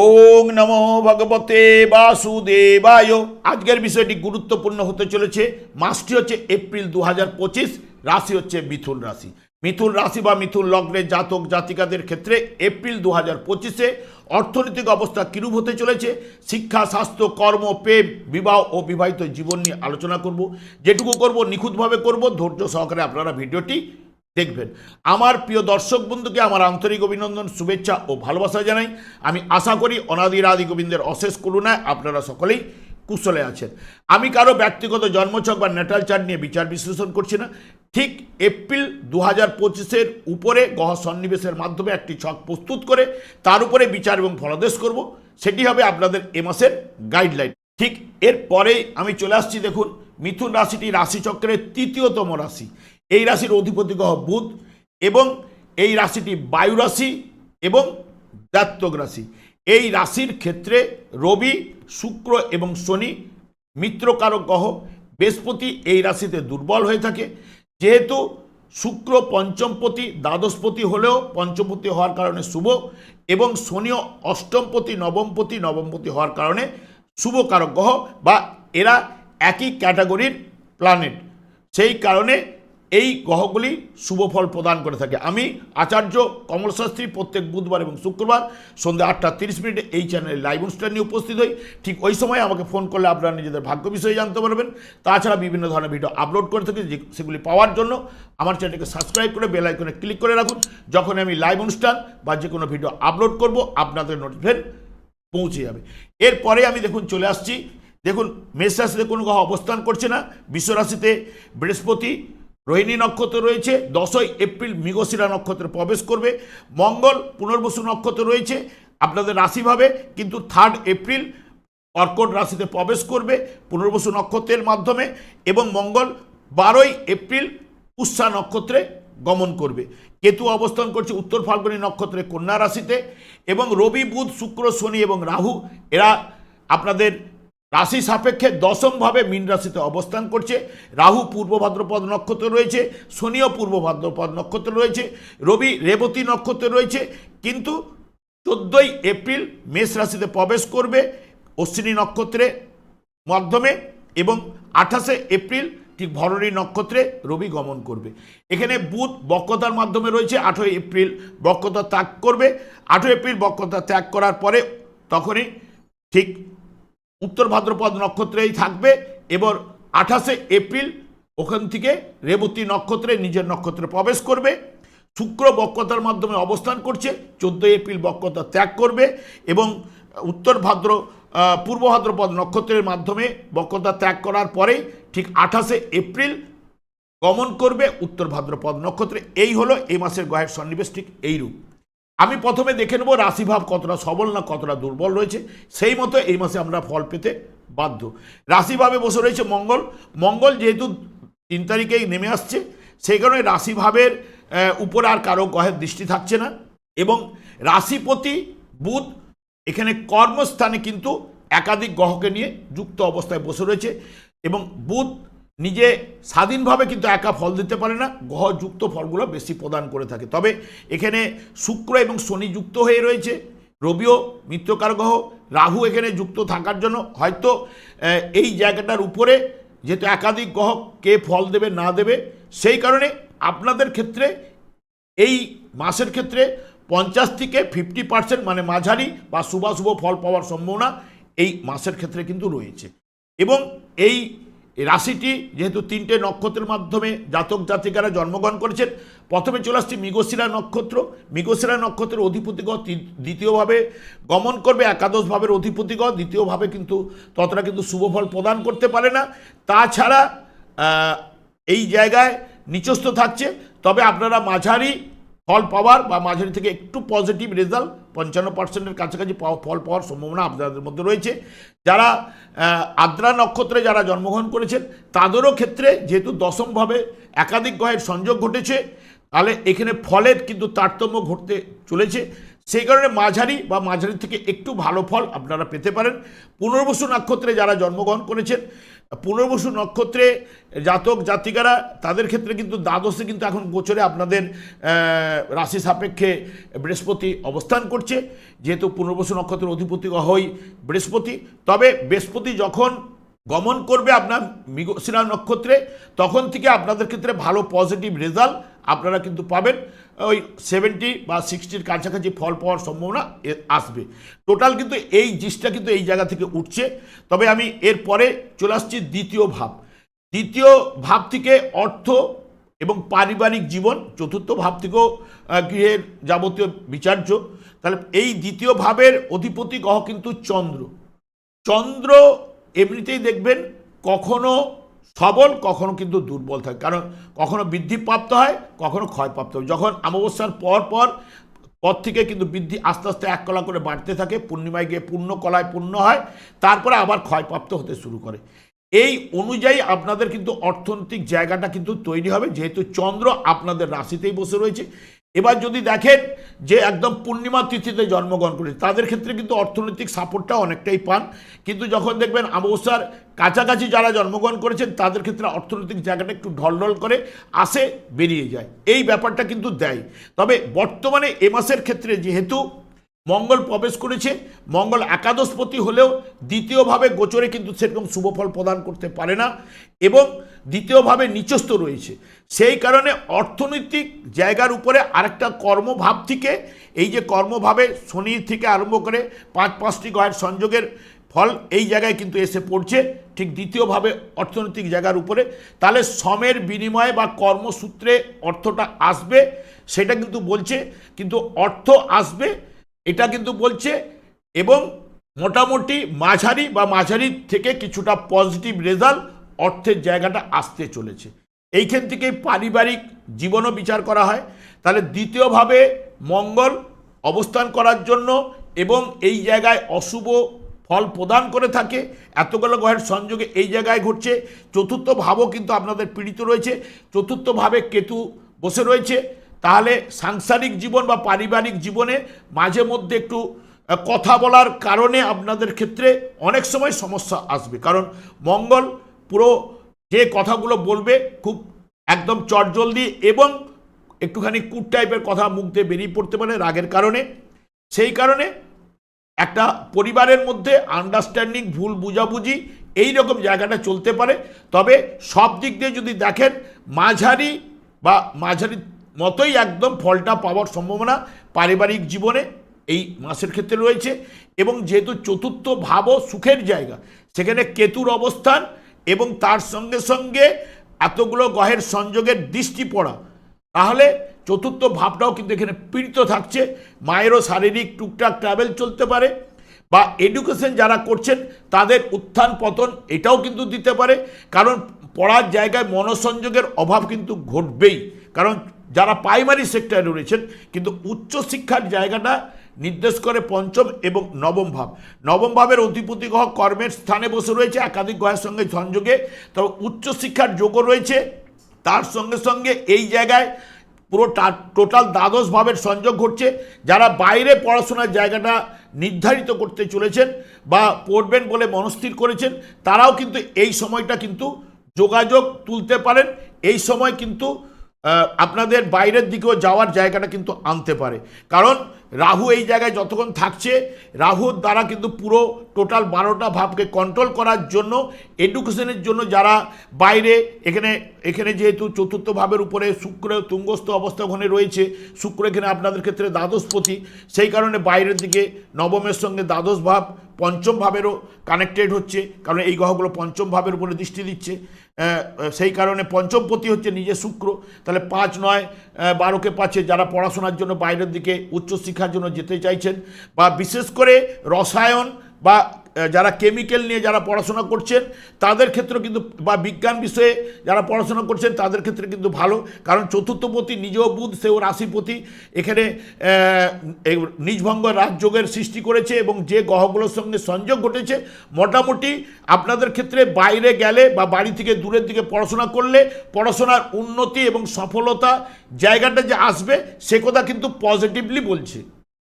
ওং নমো ভগবতে বাসুদেবায়। আজকের বিষয়টি গুরুত্বপূর্ণ হতে চলেছে। মাসটি হচ্ছে এপ্রিল দু রাশি হচ্ছে মিথুন রাশি। মিথুন রাশি বা মিথুন লগ্নের জাতক জাতিকাদের ক্ষেত্রে এপ্রিল দু হাজার পঁচিশে অর্থনৈতিক অবস্থা কিরূপ হতে চলেছে? শিক্ষা, স্বাস্থ্য, কর্ম, প্রেম, বিবাহ ও বিবাহিত জীবন নিয়ে আলোচনা করব। যেটুকু করব, নিখুঁতভাবে করব। ধৈর্য সহকারে আপনারা ভিডিওটি দেখবেন। আমার প্রিয় দর্শক বন্ধুকে আমার আন্তরিক অভিনন্দন, শুভেচ্ছা ও ভালোবাসা জানাই। আমি আশা করি অনাদির আদি গোবিন্দের অশেষ করুণায় আপনারা সকলেই কুশলে আছেন। আমি কারও ব্যক্তিগত জন্মছক বা নেটাল চার্ট নিয়ে বিচার বিশ্লেষণ করছি না। ঠিক এপ্রিল দু হাজার পঁচিশের উপরে গহ সন্নিবেশের মাধ্যমে একটি ছক প্রস্তুত করে তার উপরে বিচার এবং ফলাদেশ করব। সেটি হবে আপনাদের এ মাসের গাইডলাইন। ঠিক এরপরেই আমি চলে আসছি, দেখুন, মিথুন রাশিটি রাশিচক্রের তৃতীয়তম রাশি। এই রাশির অধিপতি গ্রহ বুধ এবং এই রাশিটি বায়ু রাশি এবং জাতক রাশি। এই রাশির ক্ষেত্রে রবি, শুক্র এবং শনি মিত্রকারক গ্রহ। বৃহস্পতি এই রাশিতে দুর্বল হয়ে থাকে। যেহেতু শুক্র পঞ্চমপতি, দ্বাদশপতি হলেও পঞ্চমপতি হওয়ার কারণে শুভ এবং শনিও অষ্টমপতি, নবমপতি নবমপতি হওয়ার কারণে শুভ কারক গ্রহ বা এরা একই ক্যাটাগরির প্ল্যানেট। সেই কারণে এই গ্রহগুলি শুভ ফল প্রদান করে থাকে। আমি আচার্য কমল শাস্ত্রী প্রত্যেক বুধবার এবং শুক্রবার সন্ধ্যা আটটা তিরিশ মিনিটে এই চ্যানেলে লাইভ অনুষ্ঠান নিয়ে উপস্থিত হই। ঠিক ওই সময় আমাকে ফোন করলে আপনারা নিজেদের ভাগ্য বিষয়ে জানতে পারবেন। তাছাড়া বিভিন্ন ধরনের ভিডিও আপলোড করে থাকি যে সেগুলি পাওয়ার জন্য। আমার চ্যানেলকে সাবস্ক্রাইব করে বেল আইকনে ক্লিক করে রাখুন। যখন আমি লাইভ অনুষ্ঠান বা যে কোনো ভিডিও আপলোড করব, আপনাদের নোটিফিকেশন পৌঁছে যাবে। এরপরে আমি দেখুন চলে আসছি। দেখুন, মেষ রাশিতে কোনো গ্রহ অবস্থান করছে না। বিশ্বরাশিতে বৃহস্পতি রোহিণী নক্ষত্র রয়েছে, দশই এপ্রিল মৃগশিরা নক্ষত্রে প্রবেশ করবে, মঙ্গল পুনর্বসু নক্ষত্র রয়েছে, আপনাদের রাশিভাবে কিন্তু থার্ড এপ্রিল কর্কট রাশিতে প্রবেশ করবে পুনর্বসু নক্ষত্রের মাধ্যমে এবং মঙ্গল বারোই এপ্রিল উৎসা নক্ষত্রে গমন করবে। কেতু অবস্থান করছে উত্তর ফাল্গুনী নক্ষত্রে কন্যা রাশিতে এবং রবি, বুধ, শুক্র, শনি এবং রাহু, এরা আপনাদের রাশি সাপেক্ষে দশমভাবে মীন রাশিতে অবস্থান করছে। রাহু পূর্ব ভাদ্রপদ নক্ষত্র রয়েছে, শনিও পূর্ব ভাদ্রপদ নক্ষত্র রয়েছে, রবি রেবতী নক্ষত্র রয়েছে, কিন্তু চোদ্দোই এপ্রিল মেষ রাশিতে প্রবেশ করবে অশ্বিনী নক্ষত্রে মাধ্যমে এবং আঠাশে এপ্রিল ঠিক ভরণী নক্ষত্রে রবি গমন করবে। এখানে বুধ বক্রতার মাধ্যমে রয়েছে আঠেরোই এপ্রিল বক্রতা ত্যাগ করবে। আঠেরো এপ্রিল বক্রতা ত্যাগ করার পরে তখনই ঠিক উত্তর ভাদ্রপদ নক্ষত্রেই থাকবে। এবার আঠাশে এপ্রিল ওখান থেকে রেবতী নক্ষত্রে নিজের নক্ষত্রে প্রবেশ করবে। শুক্র বক্রতার মাধ্যমে অবস্থান করছে, চোদ্দোই এপ্রিল বক্রতা ত্যাগ করবে এবং উত্তর ভাদ্র পূর্ব ভাদ্রপদ নক্ষত্রের মাধ্যমে বক্রতা ত্যাগ করার পরেই ঠিক আঠাশে এপ্রিল গমন করবে উত্তর ভাদ্রপদ নক্ষত্রে। এই হলো এই মাসের গ্রহের সন্নিবেশ, ঠিক এইরূপ আমি প্রথমে দেখে নেব রাশিভাব কতটা সবল না কতটা দুর্বল রয়েছে। সেই মতো এই মাসে আমরা ফল পেতে বাধ্য। রাশিভাবে বসে রয়েছে মঙ্গল। মঙ্গল যেহেতু তিন তারিখেই নেমে আসছে, সেই কারণে রাশিভাবের উপর আর কারও গ্রহের দৃষ্টি থাকছে না। এবং রাশিপতি বুধ এখানে কর্মস্থানে কিন্তু একাধিক গ্রহকে নিয়ে যুক্ত অবস্থায় বসে রয়েছে। এবং বুধ নিজে স্বাধীনভাবে কিন্তু একা ফল দিতে পারে না, গ্রহযুক্ত ফলগুলো বেশি প্রদান করে থাকে। তবে এখানে শুক্র এবং শনি যুক্ত হয়ে রয়েছে, রবিও মিত্রকার গ্রহ, রাহু এখানে যুক্ত থাকার জন্য। হয়তো এই জায়গাটার উপরে যেহেতু একাধিক গ্রহ কে ফল দেবে, না দেবে, সেই কারণে আপনাদের ক্ষেত্রে এই মাসের ক্ষেত্রে পঞ্চাশ থেকে ফিফটি পার্সেন্ট মানে মাঝারি বা শুভাশুভ ফল পাওয়ার সম্ভাবনা এই মাসের ক্ষেত্রে কিন্তু রয়েছে। এবং এই রাশিটি যেহেতু তিনটে নক্ষত্রের মাধ্যমে জাতক জাতিকারা জন্মগ্রহণ করেছেন, প্রথমে চলে আসছে মৃগশিরা নক্ষত্র। মৃগশিরা নক্ষত্রের অধিপতিগণ দ্বিতীয়ভাবে গমন করবে একাদশ ভাবের দ্বিতীয়ভাবে কিন্তু ততটা কিন্তু শুভ ফল প্রদান করতে পারে না। তাছাড়া এই জায়গায় নিচস্থ থাকছে। তবে আপনারা মাঝারি ফল পাওয়ার বা মাঝারি থেকে একটু পজিটিভ রেজাল্ট পঞ্চান্ন পার্সেন্টের কাছাকাছি ফল পাওয়ার সম্ভাবনা আপনাদের মধ্যে রয়েছে। যারা আদ্রা নক্ষত্রে যারা জন্মগ্রহণ করেছেন, তাদেরও ক্ষেত্রে যেহেতু দশমভাবে একাধিক গ্রহের সংযোগ ঘটেছে, তাহলে এখানে ফলের কিন্তু তারতম্য ঘটতে চলেছে। সেই কারণে মাঝারি বা মাঝারি থেকে একটু ভালো ফল আপনারা পেতে পারেন। পুনর্বসু নক্ষত্রে যারা জন্মগ্রহণ করেছেন পুনর্বসু নক্ষত্রে জাতক জাতিকারা, তাদের ক্ষেত্রে কিন্তু দ্বাদশে কিন্তু এখন গোচরে আপনাদের রাশি সাপেক্ষে বৃহস্পতি অবস্থান করছে। যেহেতু পুনর্বসু নক্ষত্রের অধিপতি হয় বৃহস্পতি, তবে বৃহস্পতি যখন গমন করবে আপনার মৃগশিরা নক্ষত্রে, তখন থেকে আপনাদের ক্ষেত্রে ভালো পজিটিভ রেজাল্ট আপনারা কিন্তু পাবেন। ওই সেভেন্টি বা সিক্সটির কাছাকাছি ফল পাওয়ার সম্ভাবনা আসবে। টোটাল কিন্তু এই জিনিসটা কিন্তু এই জায়গা থেকে উঠছে। তবে আমি এরপরে চলে আসছি দ্বিতীয় ভাব। দ্বিতীয় ভাব থেকে অর্থ এবং পারিবারিক জীবন, চতুর্থ ভাব থেকেও গৃহের যাবতীয় বিচার্য। তাহলে এই দ্বিতীয় ভাবের অধিপতি গ্রহ কিন্তু চন্দ্র। চন্দ্র এমনিতেই দেখবেন কখনো সবল, কখনো কিন্তু দুর্বল থাকে। কারণ কখনো বৃদ্ধিপ্রাপ্ত হয়, কখনো ক্ষয়প্রাপ্ত হয়। যখন অমাবস্যার পর পর পর থেকে কিন্তু বৃদ্ধি আস্তে আস্তে এক কলা করে বাড়তে থাকে, পূর্ণিমায় গিয়ে পূর্ণ কলায় পূর্ণ হয়, তারপরে আবার ক্ষয়প্রাপ্ত হতে শুরু করে। এই অনুযায়ী আপনাদের কিন্তু অর্থনৈতিক জায়গাটা কিন্তু তৈরি হবে। যেহেতু চন্দ্র আপনাদের রাশিতেই বসে রয়েছে এবার যদি দেখেন যে একদম পূর্ণিমা তিথিতে জন্মগ্রহণ করেছে, তাদের ক্ষেত্রে কিন্তু অর্থনৈতিক সাপোর্টটা অনেকটাই পান। কিন্তু যখন দেখবেন অমাবস্যার কাছাকাছি যারা জন্মগ্রহণ করেছেন, তাদের ক্ষেত্রে অর্থনৈতিক জায়গাটা একটু ঢলঢল করে আসে, বেরিয়ে যায়। এই ব্যাপারটা কিন্তু দেয়। তবে বর্তমানে এ মাসের ক্ষেত্রে যেহেতু মঙ্গল প্রবেশ করেছে। মঙ্গল একাদশপতি হলেও দ্বিতীয়ভাবে গোচরে কিন্তু সেরকম শুভফল প্রদান করতে পারে না এবং দ্বিতীয়ভাবে নিচস্থ রয়েছে। সেই কারণে অর্থনৈতিক জায়গার উপরে আরেকটা কর্মভাব থেকে, এই যে কর্মভাবে শনি থেকে আরম্ভ করে পাঁচ পাঁচটি গ্রহের সংযোগের ফল এই জায়গায় কিন্তু এসে পড়ছে। ঠিক দ্বিতীয়ভাবে অর্থনৈতিক জায়গার উপরে। তাহলে শ্রমের বিনিময়ে বা কর্মসূত্রে অর্থটা আসবে, সেটা কিন্তু বলছে। কিন্তু অর্থ আসবে এটা কিন্তু বলছে এবং মোটামুটি মাঝারি বা মাঝারি থেকে কিছুটা পজিটিভ রেজাল্ট অর্থের জায়গাটা আসতে চলেছে। এইখান থেকে পারিবারিক জীবনও বিচার করা হয়। তাহলে দ্বিতীয়ভাবে মঙ্গল অবস্থান করার জন্য এবং এই জায়গায় অশুভ ফল প্রদান করে থাকে। এতগুলো গ্রহের সংযোগে এই জায়গায় ঘটছে। চতুর্থ ভাবও কিন্তু আপনাদের পীড়িত রয়েছে। চতুর্থ ভাবে কেতু বসে রয়েছে। তাহলে সাংসারিক জীবন বা পারিবারিক জীবনে মাঝে মধ্যে একটু কথা বলার কারণে আপনাদের ক্ষেত্রে অনেক সময় সমস্যা আসবে। কারণ মঙ্গল পুরো যে কথাগুলো বলবে খুব একদম চটজলদি এবং একটুখানি কুট টাইপের কথা মুখ দিয়ে বেরিয়ে পড়তে পারে রাগের কারণে। সেই কারণে একটা পরিবারের মধ্যে আন্ডারস্ট্যান্ডিং ভুল বুঝাবুঝি এই রকম জায়গাটা চলতে পারে। তবে সব দিক দিয়ে যদি দেখেন, মাঝারি বা মাঝারি মতোই একদম ফলটা পাওয়ার সম্ভাবনা পারিবারিক জীবনে এই মাসের ক্ষেত্রে রয়েছে এবং যেহেতু চতুর্থ ভাবও সুখের জায়গা, সেখানে কেতুর অবস্থান এবং তার সঙ্গে সঙ্গে এতগুলো গ্রহের সংযোগের দৃষ্টি পড়া, তাহলে চতুর্থ ভাবটাও কিন্তু এখানে পীড়িত থাকছে। মায়েরও শারীরিক টুকটাক ট্রাভেল চলতে পারে বা এডুকেশন যারা করছেন, তাদের উত্থান পতন এটাও কিন্তু দিতে পারে। কারণ পড়ার জায়গায় মনসংযোগের অভাব কিন্তু ঘটবেই। কারণ যারা প্রাইমারি সেক্টরে রয়েছেন, কিন্তু উচ্চশিক্ষার জায়গাটা নির্দেশ করে পঞ্চম এবং নবম ভাব। নবম ভাবের অধিপতি গ্রহ কর্মের স্থানে বসে রয়েছে, একাধিক গ্রহের সঙ্গে সংযোগে। তবে উচ্চশিক্ষার যোগও রয়েছে। তার সঙ্গে সঙ্গে এই জায়গায় পুরো টোটাল দ্বাদশ ভাবের সংযোগ ঘটছে। যারা বাইরে পড়াশোনার জায়গাটা নির্ধারিত করতে চলেছেন বা পড়বেন বলে মনস্থির করেছেন, তারাও কিন্তু এই সময়টা কিন্তু যোগাযোগ তুলতে পারেন। এই সময় কিন্তু আপনাদের বাইরের দিকেও যাওয়ার জায়গাটা কিন্তু আনতে পারে। কারণ রাহু এই জায়গায় যতক্ষণ থাকছে, রাহুর দ্বারা কিন্তু পুরো টোটাল বারোটা ভাবকে কন্ট্রোল করার জন্য এডুকেশনের জন্য যারা বাইরে, এখানে এখানে যেহেতু চতুর্থ ভাবের উপরে শুক্র, তুঙ্গস্থ অবস্থা ওখানে রয়েছে, শুক্র এখানে আপনাদের ক্ষেত্রে দ্বাদশপতি, সেই কারণে বাইরের দিকে নবমের সঙ্গে দ্বাদশ ভাব পঞ্চম ভাবেরও কানেক্টেড হচ্ছে, কারণ এই গ্রহগুলো পঞ্চম ভাবের উপরে দৃষ্টি দিচ্ছে। সেই কারণে পঞ্চমপতি হচ্ছে নিজে শুক্র। তাহলে পাঁচ নয় বারোকে পাঁচে যারা পড়াশোনার জন্য বাইরের দিকে উচ্চশিক্ষার জন্য যেতে চাইছেন। বা বিশেষ করে রসায়ন বা যারা কেমিক্যাল নিয়ে যারা পড়াশোনা করছেন, তাদের ক্ষেত্রে কিন্তু, বা বিজ্ঞান বিষয়ে যারা পড়াশোনা করছেন, তাদের ক্ষেত্রে কিন্তু ভালো। কারণ চতুর্থপতি, নিজেও বুধ, সেও রাশিপতি। এখানে নিজভঙ্গ রাজযোগের সৃষ্টি করেছে এবং যে গ্রহগুলোর সঙ্গে সংযোগ ঘটেছে, মোটামুটি আপনাদের ক্ষেত্রে বাইরে গেলে বা বাড়ি থেকে দূরের দিকে পড়াশোনা করলে, পড়াশোনার উন্নতি এবং সফলতা জায়গাটা যে আসবে, সে কথা কিন্তু পজিটিভলি বলছে।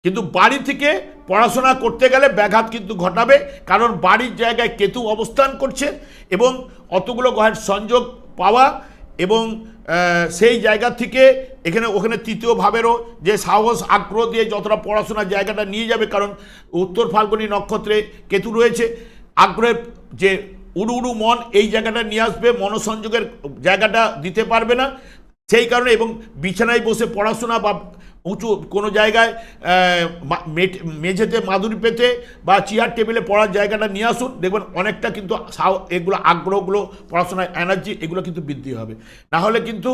কিন্তু বাড়ি থেকে পড়াশোনা করতে গেলে ব্যাঘাত কিন্তু ঘটাবে, কারণ বাড়ির জায়গায় কেতু অবস্থান করছে এবং অতগুলো গ্রহের সংযোগ পাওয়া এবং সেই জায়গা থেকে এখানে, ওখানে তৃতীয় ভাবেরও যে সাহস, আগ্রহ দিয়ে যতটা পড়াশোনার জায়গাটা নিয়ে যাবে, কারণ উত্তর ফাল্গুনী নক্ষত্রে কেতু রয়েছে, আগ্রহের যে উড়ু উড়ু মন এই জায়গাটা নিয়ে আসবে, মনসংযোগের জায়গাটা দিতে পারবে না, সেই কারণে এবং বিছানায় বসে পড়াশোনা বা উঁচু কোনো জায়গায় মেঝেতে মাদুরি পেতে বা চেয়ার টেবিলে পড়ার জায়গাটা নিয়ে আসুন। দেখবেন অনেকটা কিন্তু এগুলো আগ্রহগুলো, পড়াশোনায় এনার্জি এগুলো কিন্তু বৃদ্ধি হবে। নাহলে কিন্তু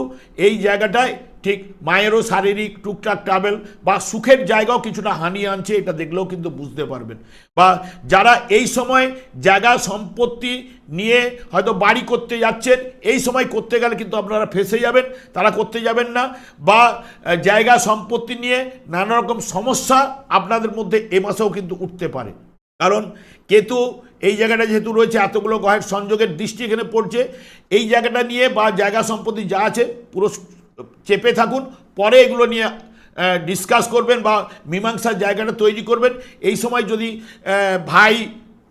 এই জায়গাটায় ঠিক মায়েরও শারীরিক টুকটাক ট্রাভেল বা সুখের জায়গাও কিছুটা হানি আনছে, এটা দেখলেও কিন্তু বুঝতে পারবেন। বা যারা এই সময় জায়গা সম্পত্তি নিয়ে হয়তো বাড়ি করতে যাচ্ছেন, এই সময় করতে গেলে কিন্তু আপনারা ফেসে যাবেন, তারা করতে যাবেন না। বা জায়গা সম্পত্তি নিয়ে নানা রকম সমস্যা আপনাদের মধ্যে এ মাসেও কিন্তু উঠতে পারে। কারণ কেতু এই জায়গাটা যেহেতু রয়েছে, এতগুলো গ্রহের সংযোগের দৃষ্টি এখানে পড়ছে। এই জায়গাটা নিয়ে বা জায়গা সম্পত্তি যা আছে, পুরো চেপে থাকুন, পরে এগুলো নিয়ে ডিসকাস করবেন বা মীমাংসার জায়গাটা তৈরি করবেন। এই সময় যদি ভাই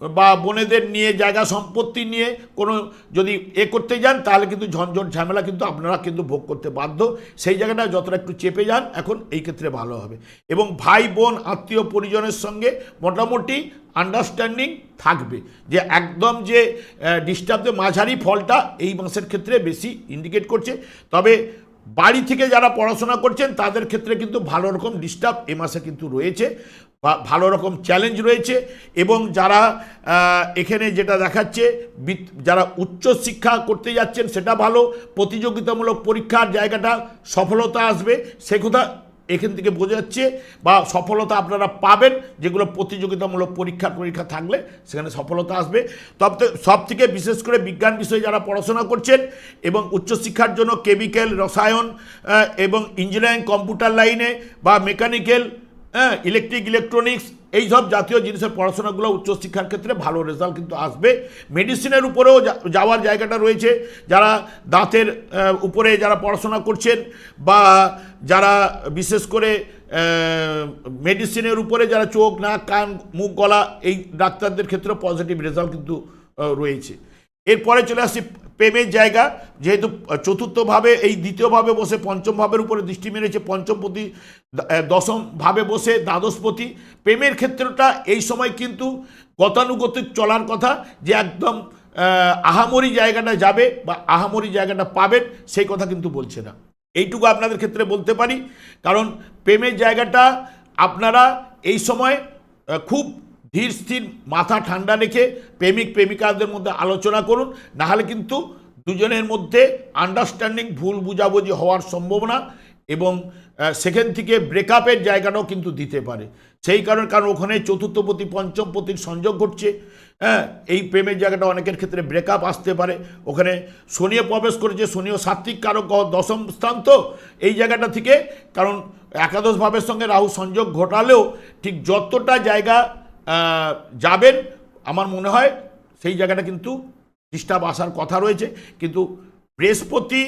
বা বোনেদের নিয়ে জায়গা সম্পত্তি নিয়ে কোনো যদি এ করতে যান, তাহলে কিন্তু ঝঞ্ঝট ঝামেলা কিন্তু আপনারা কিন্তু ভোগ করতে বাধ্য। সেই জায়গাটা যতটা একটু চেপে যান, এখন এই ক্ষেত্রে ভালো হবে। এবং ভাই, বোন, আত্মীয় পরিজনের সঙ্গে মোটামুটি আন্ডারস্ট্যান্ডিং থাকবে যে একদম যে ডিস্টার্বদের মাঝারি ফলটা এই মাসের ক্ষেত্রে বেশি ইন্ডিকেট করছে। তবে বাড়ি থেকে যারা পড়াশোনা করছেন, তাদের ক্ষেত্রে কিন্তু ভালো রকম ডিস্টার্ব এ মাসে কিন্তু রয়েছে, বা ভালো রকম চ্যালেঞ্জ রয়েছে এবং যারা এখানে যেটা দেখাচ্ছে যারা উচ্চ শিক্ষা করতে যাচ্ছেন, সেটা ভালো, প্রতিযোগিতামূলক পরীক্ষার জায়গাটা সফলতা আসবে, সে কথা এখান থেকে বোঝা যাচ্ছে বা সফলতা আপনারা পাবেন, যেগুলো প্রতিযোগিতামূলক পরীক্ষা পরীক্ষা থাকলে সেখানে সফলতা আসবে। তব সব থেকে বিশেষ করে বিজ্ঞান বিষয়ে যারা পড়াশোনা করছেন এবং উচ্চশিক্ষার জন্য কেমিক্যাল, রসায়ন এবং ইঞ্জিনিয়ারিং কম্পিউটার লাইনে বা মেকানিক্যাল হ্যাঁ ইলেকট্রিক ইলেকট্রনিক্স এই সব জাতীয় জিনিসের পড়াশোনাগুলো উচ্চশিক্ষার ক্ষেত্রে ভালো রেজাল্ট কিন্তু আসবে। মেডিসিনের উপরেও যাওয়ার জায়গাটা রয়েছে। যারা দাঁতের উপরে যারা পড়াশোনা করছেন বা যারা বিশেষ করে মেডিসিনের উপরে যারা চোখ, নাক, কান, মুখ, গলা, এই ডাক্তারদের ক্ষেত্রে পজিটিভ রেজাল্ট কিন্তু রয়েছে। এরপরে চলে আসছি প্রেমের জায়গা, যেহেতু চতুর্থভাবে, এই দ্বিতীয়ভাবে বসে পঞ্চম ভাবের উপরে দৃষ্টি মেরেছে, পঞ্চমপতি দ- দশম ভাবে বসে দ্বাদশপতি। প্রেমের ক্ষেত্রটা এই সময় কিন্তু গতানুগতিক চলার কথা, যে একদম আহামরি জায়গাটা যাবে বা আহামরি জায়গাটা পাবেন, সেই কথা কিন্তু বলছে না। এইটুকু আপনাদের ক্ষেত্রে বলতে পারি, কারণ প্রেমের জায়গাটা আপনারা এই সময় খুব ধীর স্থির, মাথা ঠান্ডা রেখে প্রেমিক, প্রেমিকাদের মধ্যে আলোচনা করুন। নাহলে কিন্তু দুজনের মধ্যে আন্ডারস্ট্যান্ডিং ভুল বুঝাবুঝি হওয়ার সম্ভাবনা এবং সেখান থেকে ব্রেকআপের জায়গাটাও কিন্তু দিতে পারে। সেই কারণে, কারণ ওখানে চতুর্থপতি, পঞ্চমপতির সংযোগ ঘটছে। হ্যাঁ এই প্রেমের জায়গাটা অনেকের ক্ষেত্রে ব্রেকআপ আসতে পারে। ওখানে শনিও প্রবেশ করেছে, শনিও সাত্বিক কারক দশম স্থান তো এই জায়গাটা থেকে। কারণ, একাদশ ভাবের সঙ্গে রাহু সংযোগ ঘটালেও ঠিক যতটা জায়গা যাবেন, আমার মনে হয় সেই জায়গাটা কিন্তু ডিস্টার্ব আসার কথা রয়েছে। কিন্তু বৃহস্পতি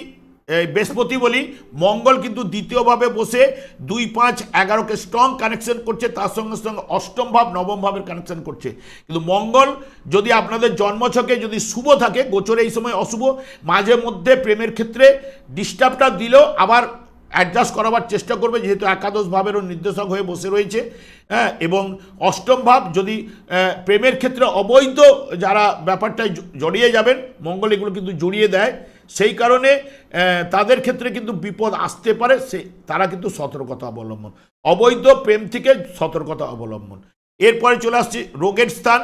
বৃহস্পতি বলি, মঙ্গল কিন্তু দ্বিতীয়ভাবে বসে দুই পাঁচ এগারোকে স্ট্রং কানেকশন করছে, তার সঙ্গে সঙ্গে অষ্টম ভাব, নবম ভাবের কানেকশন করছে। কিন্তু মঙ্গল যদি আপনাদের জন্মছকে যদি শুভ থাকে, গোচরে এই সময় অশুভ, মাঝে মধ্যে প্রেমের ক্ষেত্রে ডিস্টার্বটা দিলেও আবার অ্যাডজাস্ট করাবার চেষ্টা করবে, যেহেতু একাদশ ভাবেরও নির্দেশক হয়ে বসে রয়েছে হ্যাঁ এবং অষ্টম ভাব যদি প্রেমের ক্ষেত্রে অবৈধ যারা ব্যাপারটায় জড়িয়ে যাবেন, মঙ্গল এগুলো কিন্তু জড়িয়ে দেয়, সেই কারণে তাদের ক্ষেত্রে কিন্তু বিপদ আসতে পারে, সে, তারা কিন্তু সতর্কতা অবলম্বন। অবৈধ প্রেম থেকে সতর্কতা অবলম্বন। এরপরে চলে আসছে রোগের স্থান।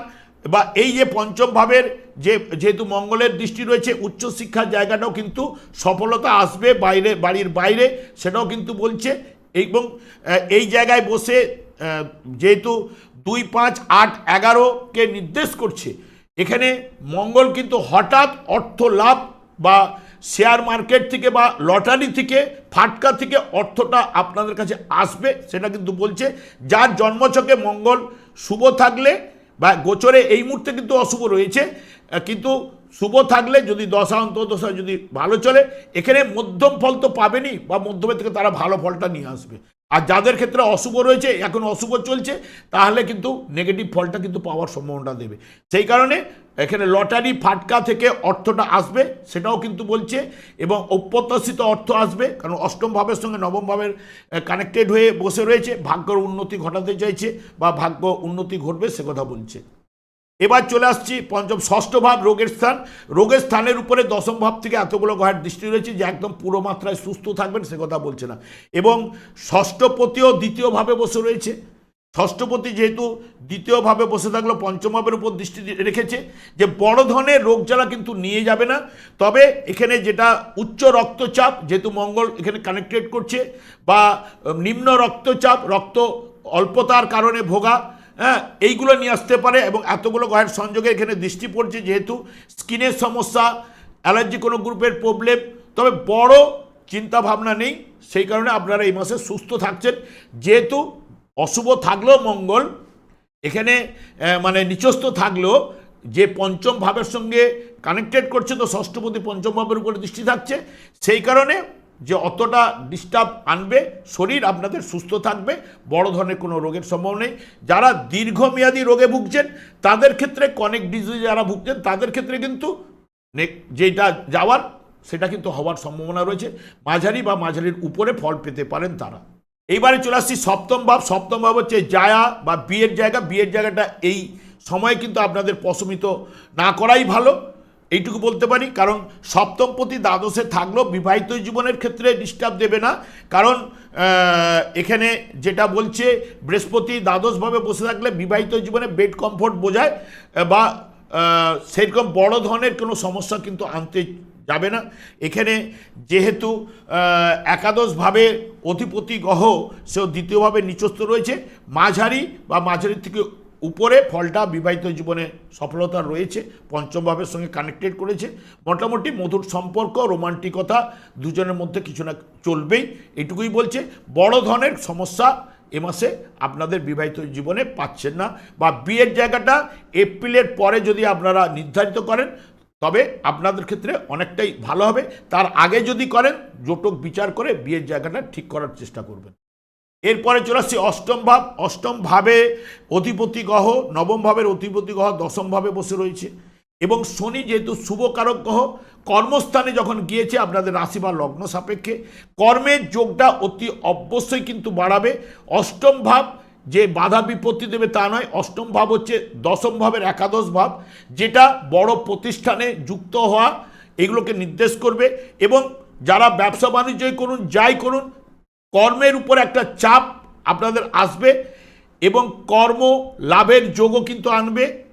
বা এই যে পঞ্চম ভাবের যে, যেহেতু মঙ্গলের দৃষ্টি রয়েছে উচ্চশিক্ষার জায়গাটাও কিন্তু সফলতা আসবে বাইরে, বাড়ির বাইরে, সেটাও কিন্তু বলছে। এবং এই জায়গায় বসে যেহেতু দুই পাঁচ আট এগারোকে নির্দেশ করছে, এখানে মঙ্গল কিন্তু হঠাৎ অর্থ লাভ বা শেয়ার মার্কেট থেকে বা লটারি থেকে, ফাটকা থেকে অর্থটা আপনাদের কাছে আসবে, সেটা কিন্তু বলছে। যার জন্মছকে মঙ্গল শুভ থাকলে বা গোচরে এই মুহূর্তে কিন্তু অশুভ রয়েছে। কিন্তু শুভ থাকলে যদি দশা, অন্তর্দশা যদি ভালো চলে, এখানে মধ্যম ফল তো পাবেনি বা মধ্যমের থেকে তারা ভালো ফলটা নিয়ে আসবে। আর যাদের ক্ষেত্রে অশুভ রয়েছে, এখন অশুভ চলছে, তাহলে কিন্তু নেগেটিভ ফলটা কিন্তু পাওয়ার সম্ভাবনা দেবে। সেই কারণে এখানে লটারি ফাটকা থেকে অর্থটা আসবে, সেটাও কিন্তু বলছে, এবং অপ্রত্যাশিত অর্থ আসবে, কারণ অষ্টম ভাবের সঙ্গে নবম ভাবের কানেক্টেড হয়ে বসে রয়েছে, ভাগ্যর উন্নতি ঘটাতে চাইছে বা ভাগ্য উন্নতি ঘটবে সে কথা বলছে। এবার চলে আসছি পঞ্চম ষষ্ঠ ভাব, রোগের স্থান। রোগের স্থানের উপরে দশম ভাব থেকে এতগুলো গ্রহের দৃষ্টি রয়েছে যে একদম পুরো মাত্রায় সুস্থ থাকবেন, সে কথা বলছে না। এবং ষষ্ঠপতিও দ্বিতীয়ভাবে বসে রয়েছে। ষষ্ঠপতি যেহেতু দ্বিতীয়ভাবে বসে থাকল পঞ্চমভাবের উপর দৃষ্টি রেখেছে যে বড় ধরনের রোগ জ্বালা কিন্তু নিয়ে যাবে না। তবে এখানে যেটা উচ্চ রক্তচাপ, যেহেতু মঙ্গল এখানে কানেক্টেড করছে, বা নিম্ন রক্তচাপ, রক্ত অল্পতার কারণে ভোগা হ্যাঁ এইগুলো নিয়ে আসতে পারে এবং এতগুলো গ্রহের সংযোগে এখানে দৃষ্টি পড়ছে যেহেতু স্কিনের সমস্যা, অ্যালার্জি কোনো গ্রুপের প্রবলেম। তবে বড় চিন্তা ভাবনা নেই, সেই কারণে আপনারা এই মাসে সুস্থ থাকছেন। যেহেতু অশুভ থাকলেও মঙ্গল, এখানে মানে নিচস্থ থাকলেও যে পঞ্চম ভাবের সঙ্গে কানেক্টেড করছে, তো ষষ্ঠপতি পঞ্চম ভাবের উপরে দৃষ্টি থাকছে। সেই কারণে যে অতটা ডিস্টার্ব আনবে, শরীর আপনাদের সুস্থ থাকবে, বড় ধরনের কোনো রোগের সম্ভব নেই। যারা দীর্ঘমেয়াদী রোগে ভুগছেন, তাদের ক্ষেত্রে কনেক ডিজিজ যারা ভুগছেন, তাদের ক্ষেত্রে কিন্তু যেটা যাওয়ার, সেটা কিন্তু হওয়ার সম্ভাবনা রয়েছে। মাঝারি বা মাঝারির উপরে ফল পেতে পারেন তারা। এইবারে চলে আসছি সপ্তম ভাব। সপ্তম ভাব হচ্ছে জায়া বা বিয়ের জায়গা। বিয়ের জায়গাটা এই সময় কিন্তু আপনাদের প্রশমিত না করাই ভালো। এইটুকু বলতে পারি, কারণ সপ্তমপতি দ্বাদশে থাকলেও বিবাহিত জীবনের ক্ষেত্রে ডিস্টার্ব দেবে না। কারণ এখানে যেটা বলছে, বৃহস্পতি দ্বাদশভাবে বসে থাকলে বিবাহিত জীবনে বেড কমফোর্ট বোঝায়, বা সেরকম বড় ধরনের কোনো সমস্যা কিন্তু আনতে যাবে না। এখানে যেহেতু একাদশভাবে অধিপতি গ্রহ, সেও দ্বিতীয়ভাবে নিচস্থ রয়েছে। মাঝারি বা মাঝারি থেকে উপরে ফলটা বিবাহিত জীবনে সফলতা রয়েছে পঞ্চম ভাবের সঙ্গে কানেক্টেড করেছে। মোটামুটি মধুর সম্পর্ক, রোমান্টিকতা দুজনের মধ্যে কিছু না চলবেই, এটুকুই বলছে। বড় ধরনের সমস্যা এ মাসে আপনাদের বিবাহিত জীবনে পাচ্ছেন না বা বিয়ের জায়গাটা এপ্রিলের পরে যদি আপনারা নির্ধারিত করেন, তবে আপনাদের ক্ষেত্রে অনেকটাই ভালো হবে। তার আগে যদি করেন, জোটক বিচার করে বিয়ের জায়গাটা ঠিক করার চেষ্টা করবেন। এরপরে চলে আসছি অষ্টম ভাব। অষ্টম ভাবে অধিপতি গ্রহ, নবম ভাবের অধিপতি গ্রহ, দশম ভাবে বসে রয়েছে। এবং শনি যেহেতু শুভকারক গ্রহ, কর্মস্থানে যখন গিয়েছে আপনাদের রাশি বা লগ্ন সাপেক্ষে, কর্মের যোগটা অতি অবশ্যই কিন্তু বাড়াবে। অষ্টম ভাব যে বাধা বিপত্তি দেবে তা নয়। অষ্টম ভাব হচ্ছে দশম ভাবের একাদশ ভাব, যেটা বড় প্রতিষ্ঠানে যুক্ত হওয়া, এগুলোকে নির্দেশ করবে। এবং যারা ব্যবসা বাণিজ্যই করুন, যাই করুন কর্মের উপর একটা চাপ আপনাদের আসবে এবং কর্ম লাভের যোগও কিন্তু আনবে।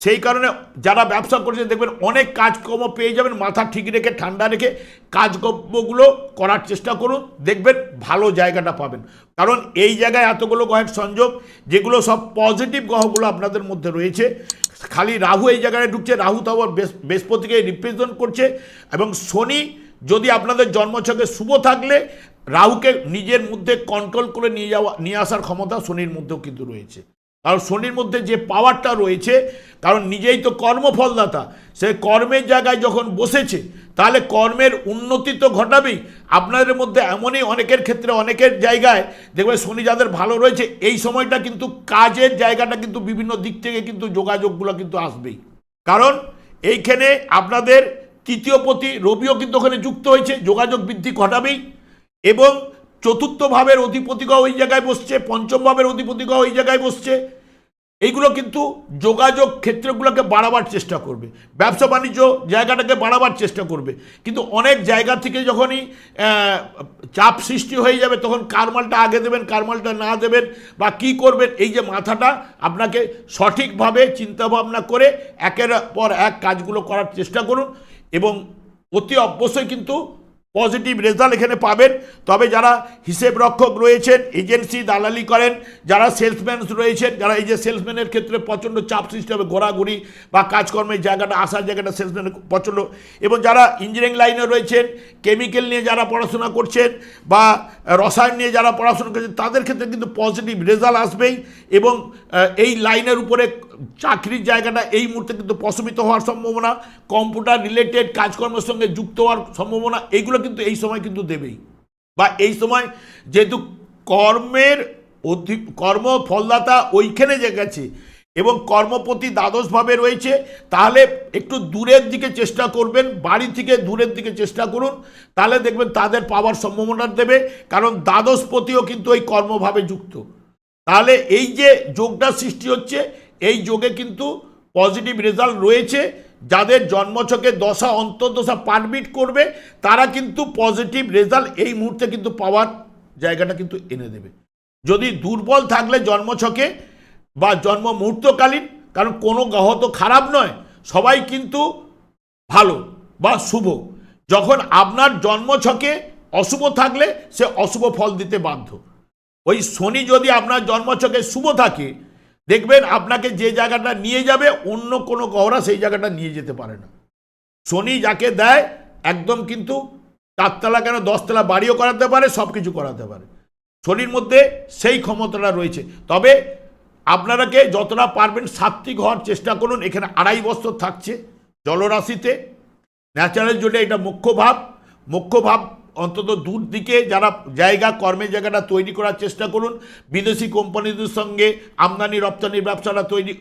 সেই কারণে যারা ব্যবসা করছেন, দেখবেন অনেক কাজকর্ম পেয়ে যাবেন, মাথা ঠিক রেখে, ঠান্ডা রেখে কাজকর্মগুলো করার চেষ্টা করুন, দেখবেন ভালো জায়গাটা পাবেন। কারণ এই জায়গায় এতগুলো গ্রহের সংযোগ, যেগুলো সব পজিটিভ গ্রহগুলো আপনাদের মধ্যে রয়েছে। খালি রাহু এই জায়গায় ঢুকছে, রাহু তো আবার বৃহস্প- বৃহস্পতিকে রিপ্রেজেন্ট করছে এবং শনি যদি আপনাদের জন্মছকে শুভ থাকলে রাহুকে নিজের মধ্যে কন্ট্রোল করে নিয়ে যাওয়া, নিয়ে আসার ক্ষমতা শনির মধ্যেও কিন্তু রয়েছে। কারণ শনির মধ্যে যে পাওয়ারটা রয়েছে, কারণ নিজেই তো কর্মফলদাতা, সে কর্মের জায়গায় যখন বসেছে, তাহলে কর্মের উন্নতি তো ঘটাবেই। আপনাদের মধ্যে এমনই অনেকের ক্ষেত্রে, অনেকের জায়গায় দেখবে শনি যাদের ভালো রয়েছে, এই সময়টা কিন্তু কাজের জায়গাটা কিন্তু বিভিন্ন দিক থেকে কিন্তু যোগাযোগগুলো কিন্তু আসবেই। কারণ এইখানে আপনাদের তৃতীয় পতি রবিও কিন্তু ওখানে যুক্ত হয়েছে, যোগাযোগ বৃদ্ধি ঘটাবেই। এবং চতুর্থ ভাবের অধিপতিগহ ওই জায়গায় বসছে, পঞ্চম ভাবের অধিপতিগহ ওই জায়গায় বসছে। এইগুলো কিন্তু যোগাযোগ ক্ষেত্রগুলোকে বাড়াবার চেষ্টা করবে। ব্যবসা বাণিজ্য জায়গাটাকে বাড়াবার চেষ্টা করবে। কিন্তু অনেক জায়গা থেকে যখনই চাপ সৃষ্টি হয়ে যাবে, তখন কারমালটা আগে দেবেন, কার মালটা না দেবেন, বা কি করবেন, এই যে মাথাটা আপনাকে সঠিকভাবে চিন্তাভাবনা করে একের পর এক কাজগুলো করার চেষ্টা করুন। এবং অতি অবশ্যই কিন্তু পজিটিভ রেজাল্ট এখানে পাবেন। তবে যারা হিসেব রক্ষক রয়েছেন, এজেন্সি দালালি করেন, যারা সেলসম্যান রয়েছেন, যারা এই যে সেলসম্যানের ক্ষেত্রে প্রচণ্ড চাপ সৃষ্টি হবে, ঘোরাঘুরি বা কাজকর্মের জায়গাটা, আসার জায়গাটা সেলসম্যানের প্রচণ্ড। এবং যারা ইঞ্জিনিয়ারিং লাইনে রয়েছেন, কেমিক্যাল নিয়ে যারা পড়াশোনা করছেন বা রসায়ন নিয়ে যারা পড়াশোনা করছেন, তাদের ক্ষেত্রে কিন্তু পজিটিভ রেজাল্ট আসবেই। এবং এই লাইনের উপরে চাকরির জায়গাটা এই মুহূর্তে কিন্তু প্রশমিত হওয়ার সম্ভাবনা, কম্পিউটার রিলেটেড কাজকর্মের সঙ্গে যুক্ত হওয়ার সম্ভাবনা এইগুলো কিন্তু এই সময় কিন্তু দেবেই। বা এই সময় যেহেতু কর্মের অধি কর্ম ফলদাতা ওইখানে যে গেছে এবং কর্মপতি দ্বাদশভাবে রয়েছে, তাহলে একটু দূরের দিকে চেষ্টা করবেন, বাড়ি থেকে দূরের দিকে চেষ্টা করুন, তাহলে দেখবেন তাদের পাওয়ার সম্ভাবনা দেবে, কারণ দ্বাদশপতিও কিন্তু ওই কর্মভাবে যুক্ত। তাহলে এই যে যোগটা সৃষ্টি হচ্ছে এই যোগে কিন্তু পজিটিভ রেজাল্ট রয়েছে। যাদের জন্মছকে দশা, অন্তর্দশা পারমিট করবে, তারা কিন্তু পজিটিভ রেজাল্ট এই মুহূর্তে কিন্তু পাওয়ার জায়গাটা কিন্তু এনে দেবে। যদি দুর্বল থাকলে জন্মছকে বা জন্ম মুহূর্তকালীন, কারণ কোনো গ্রহ তো খারাপ নয়, সবাই কিন্তু ভালো বা শুভ। যখন আপনার জন্মছকে অশুভ থাকলে, সে অশুভ ফল দিতে বাধ্য। ওই শনি যদি আপনার জন্মছকে শুভ থাকে দেখবেন আপনাকে যে জায়গাটা নিয়ে যাবে, অন্য কোনো গহরা সেই জায়গাটা নিয়ে যেতে পারে না। শনি যাকে দেয়, একদম কিন্তু চারতলা কেন দশতলা বাড়িও করাতে পারে সব কিছু করাতে পারে। শনির মধ্যে সেই ক্ষমতাটা রয়েছে। তবে আপনারাকে যতটা পারবেন সাত্বিক হওয়ার চেষ্টা করুন, এখানে আড়াই বছর থাকছে জলরাশিতে। ন্যাচারাল জন্য এটা মুখ্য ভাব। মুখ্য ভাব অন্তত দূর দিকে যারা জায়গা, কর্মের জায়গাটা তৈরি করার চেষ্টা করুন, বিদেশি কোম্পানিদের সঙ্গে আমদানি রপ্তানির ব্যবসাটা তৈরি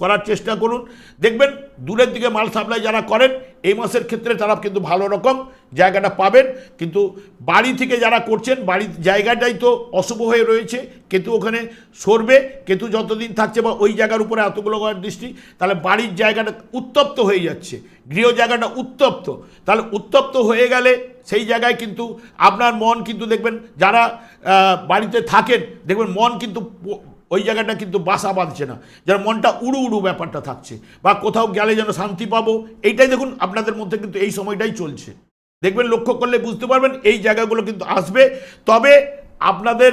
করার চেষ্টা করুন। দেখবেন দূরের দিকে মাল সাপ্লাই যারা করেন এই মাসের ক্ষেত্রে তারা কিন্তু ভালো রকম জায়গাটা পাবেন। কিন্তু বাড়ি থেকে যারা করছেন বাড়ির জায়গাটাই তো অশুভ হয়ে রয়েছে। কেতু ওখানে সরবে। কেতু যতদিন থাকছে বা ওই জায়গার উপরে এতগুলো দৃষ্টি, তাহলে বাড়ির জায়গাটা উত্তপ্ত হয়ে যাচ্ছে। গৃহ জায়গাটা উত্তপ্ত। তাহলে উত্তপ্ত হয়ে গেলে সেই জায়গায় কিন্তু আপনার মন কিন্তু দেখবেন, যারা বাড়িতে থাকেন, দেখবেন মন কিন্তু ওই জায়গাটা কিন্তু বাসা বাঁধছে না। যার মনটা উড়ু উড়ু ব্যাপারটা থাকছে। বা কোথাও গেলে যেন শান্তি পাবো। এইটাই দেখুন, আপনাদের মধ্যে কিন্তু এই সময়টাই চলছে। দেখবেন, লক্ষ্য করলে বুঝতে পারবেন, এই জায়গাগুলো কিন্তু আসবে। তবে আপনাদের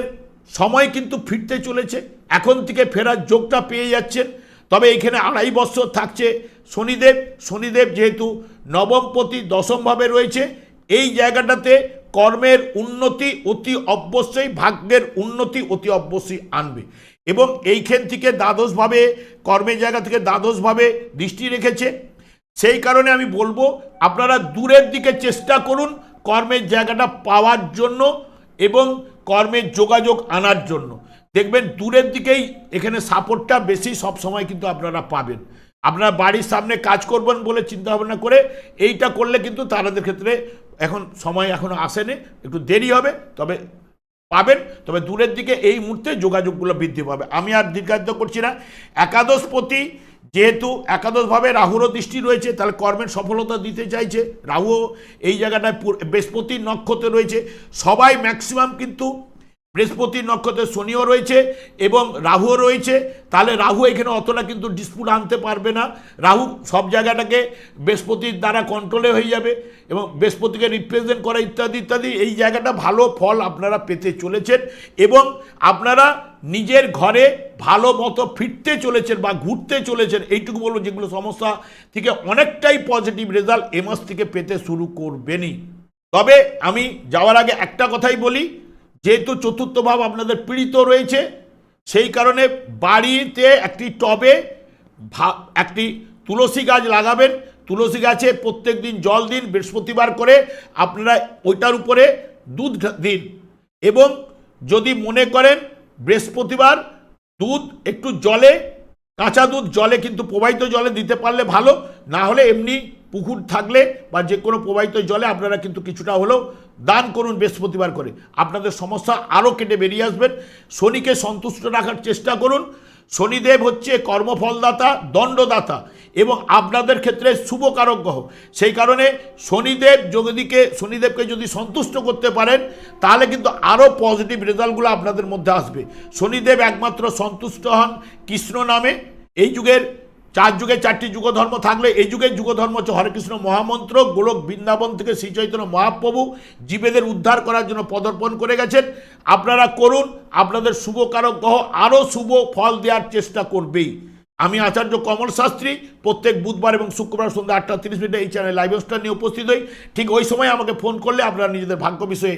সময় কিন্তু ফিরতে চলেছে। এখন থেকে ফেরার যোগটা পেয়ে যাচ্ছেন। তবে এখানে আড়াই বছর থাকছে। শনিদেব শনিদেব যেহেতু নবমপতি দশমভাবে রয়েছে, এই জায়গাটাতে কর্মের উন্নতি অতি অবশ্যই, ভাগ্যের উন্নতি অতি অবশ্যই আনবে। এবং এইখান থেকে দ্বাদশভাবে, কর্মের জায়গা থেকে দ্বাদশভাবে দৃষ্টি রেখেছে। সেই কারণে আমি বলব, আপনারা দূরের দিকে চেষ্টা করুন কর্মের জায়গাটা পাওয়ার জন্য এবং কর্মের যোগাযোগ আনার জন্য। দেখবেন দূরের দিকেই এখানে সাপোর্টটা বেশি সব সময় কিন্তু আপনারা পাবেন। আপনারা বাড়ির সামনে কাজ করবেন বলে চিন্তা ভাবনা করে এইটা করলে কিন্তু তাদের ক্ষেত্রে এখন সময় এখনও আসেনি, একটু দেরি হবে, তবে পাবেন, তবে দূরের দিকে এই মুহূর্তে যোগাযোগগুলো বৃদ্ধি পাবে। আমি আর দীর্ঘায়িত করছি না। একাদশপতি যেহেতু একাদশভাবে রাহুরও দৃষ্টি রয়েছে, তাহলে কর্মের সফলতা দিতে চাইছে। রাহুও এই জায়গাটায় বৃহস্পতির নক্ষত্রে রয়েছে। সবাই ম্যাক্সিমাম কিন্তু বৃহস্পতির নক্ষত্রে শনিও রয়েছে এবং রাহুও রয়েছে। তাহলে রাহু এখানে অতটা কিন্তু ডিসপুট আনতে পারবে না। রাহু সব জায়গাটাকে বৃহস্পতির দ্বারা কন্ট্রোলে হয়ে যাবে এবং বৃহস্পতিকে রিপ্রেজেন্ট করা ইত্যাদি ইত্যাদি, এই জায়গাটা ভালো ফল আপনারা পেতে চলেছেন এবং আপনারা নিজের ঘরে ভালো মতো ফিরতে চলেছেন বা ঘুরতে চলেছেন, এইটুকু বলব যেগুলো সমস্যা থেকে অনেকটাই পজিটিভ রেজাল্ট এ মাস থেকে পেতে শুরু করবেনই। তবে আমি যাওয়ার আগে একটা কথাই বলি যেহেতু চতুর্থ ভাব আপনাদের পীড়িত রয়েছে, সেই কারণে বাড়িতে একটি টবে একটি তুলসী গাছ লাগাবেন। তুলসী গাছে প্রত্যেক দিন জল দিন, বৃহস্পতিবার করে আপনারা ওইটার উপরে দুধ দিন। এবং যদি মনে করেন বৃহস্পতিবার দুধ একটু জলে, কাঁচা দুধ জলে কিন্তু প্রবাহিত জলে দিতে পারলে ভালো, না হলে এমনি পুকুর থাকলে বা যে কোনো প্রবাহিত জলে আপনারা কিন্তু কিছুটা হলেও দান করুন বৃহস্পতিবার করে। আপনাদের সমস্যা আরও কেটে বেরিয়ে আসবেন। শনিকে সন্তুষ্ট রাখার চেষ্টা করুন। শনিদেব হচ্ছে কর্মফলদাতা, দণ্ডদাতা এবং আপনাদের ক্ষেত্রে শুভকারক গ্রহ সেই কারণে শনিদেব যোগদিকে, শনিদেবকে যদি সন্তুষ্ট করতে পারেন, তাহলে কিন্তু আরও পজিটিভ রেজাল্টগুলো আপনাদের মধ্যে আসবে। শনিদেব একমাত্র সন্তুষ্ট হন কৃষ্ণ নামে। এই যুগের চার যুগে চারটি যুগধর্ম থাকলে, এই যুগের যুগধর্ম হচ্ছে হরেকৃষ্ণ মহামন্ত্র, গোলক বৃন্দাবন থেকে শ্রী চৈতন্য মহাপ্রভু জীবেদের উদ্ধার করার জন্য পদর্পণ করে গেছেন। আপনারা করুন, আপনাদের শুভকারক গ্রহ আরও শুভ ফল দেওয়ার চেষ্টা করবেই। আমি আচার্য কমল শাস্ত্রী, প্রত্যেক বুধবার এবং শুক্রবার সন্ধ্যা আটটা তিরিশ মিনিটে এই চ্যানেল লাইভ অনুষ্ঠান নিয়ে উপস্থিত হই। ঠিক ওই সময় আমাকে ফোন করলে আপনারা নিজেদের ভাগ্য বিষয়ে